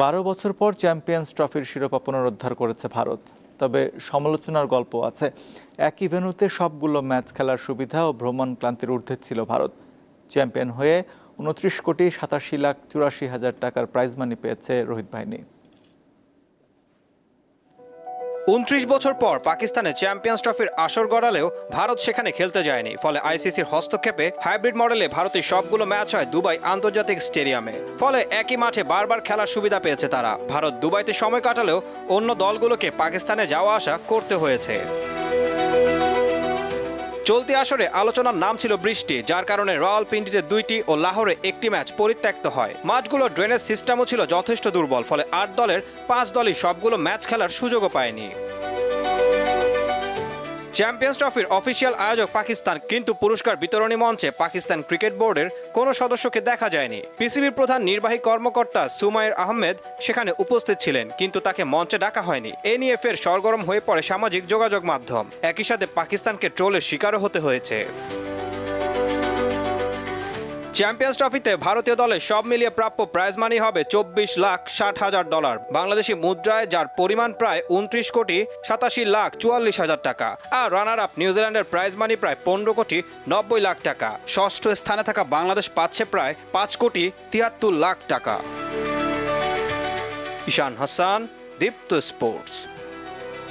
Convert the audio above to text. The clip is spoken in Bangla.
বারো বছর পর চ্যাম্পিয়ন্স ট্রফির শিরোপা পুনরুদ্ধার করেছে ভারত। তবে সমালোচনার গল্প আছে। একই ভেন্যুতে সবগুলো ম্যাচ খেলার সুবিধা ও ভ্রমণ ক্লান্তির ঊর্ধ্বে ছিল ভারত। চ্যাম্পিয়ন হয়ে উনত্রিশ কোটি সাতাশি লাখ চুরাশি হাজার টাকার প্রাইজ মানি পেয়েছে রোহিত বাহিনী উনত্রিশ বছর পর পাকিস্তানে চ্যাম্পিয়ন্স ট্রফির আসর গড়ালেও ভারত সেখানে খেলতে যায়নি, ফলে আইসিসির হস্তক্ষেপে হাইব্রিড মডেলে ভারতের সবগুলো ম্যাচ হয় দুবাই আন্তর্জাতিক স্টেডিয়ামে। ফলে একই মাঠে বারবার খেলার সুবিধা পেয়েছে তারা। ভারত দুবাইতে সময় কাটালেও অন্য দলগুলোকে পাকিস্তানে যাওয়া আসা করতে হয়েছে। চলতি আসরে আলোচনার নাম ছিল বৃষ্টি, যার কারণে রয়্যাল রাওয়ালপিন্ডিতে দুইটি ও লাহোরে একটি ম্যাচ পরিত্যক্ত হয়। মাঠগুলোর ড্রেনেজ সিস্টেমও ছিল যথেষ্ট দুর্বল, ফলে আট দলের পাঁচ দলই সবগুলো ম্যাচ খেলার সুযোগও পায়নি। চ্যাম্পিয়ন্স ট্রফির অফিসিয়াল আয়োজক পাকিস্তান, কিন্তু পুরস্কার বিতরণী মঞ্চে পাকিস্তান ক্রিকেট বোর্ডের কোনো সদস্যকে দেখা যায়নি। পিসিবির প্রধান নির্বাহী কর্মকর্তা সুমাইর আহমেদ সেখানে উপস্থিত ছিলেন, কিন্তু তাকে মঞ্চে ডাকা হয়নি। এ নিয়ে ফের সরগরম হয়ে পড়ে সামাজিক যোগাযোগ মাধ্যম। একই সাথে পাকিস্তানকে ট্রোলের শিকারও হতে হয়েছে। চ্যাম্পিয়ন্স ট্রফিতে ভারতীয় দলের সব মিলিয়ে প্রাপ্য প্রাইজ মানি হবে চব্বিশ লাখ ষাট হাজার ডলার বাংলাদেশি মুদ্রায় যার পরিমাণ প্রায় উনত্রিশ কোটি সাতাশি লাখ চুয়াল্লিশ হাজার টাকা। আর রানার আপ নিউজিল্যান্ডের প্রাইজ মানি প্রায় পনেরো কোটি নব্বই লাখ টাকা। ষষ্ঠ স্থানে থাকা বাংলাদেশ পাচ্ছে প্রায় পাঁচ কোটি তিয়াত্তর লাখ টাকা। ঈশান হাসান, দীপ্ত স্পোর্টস।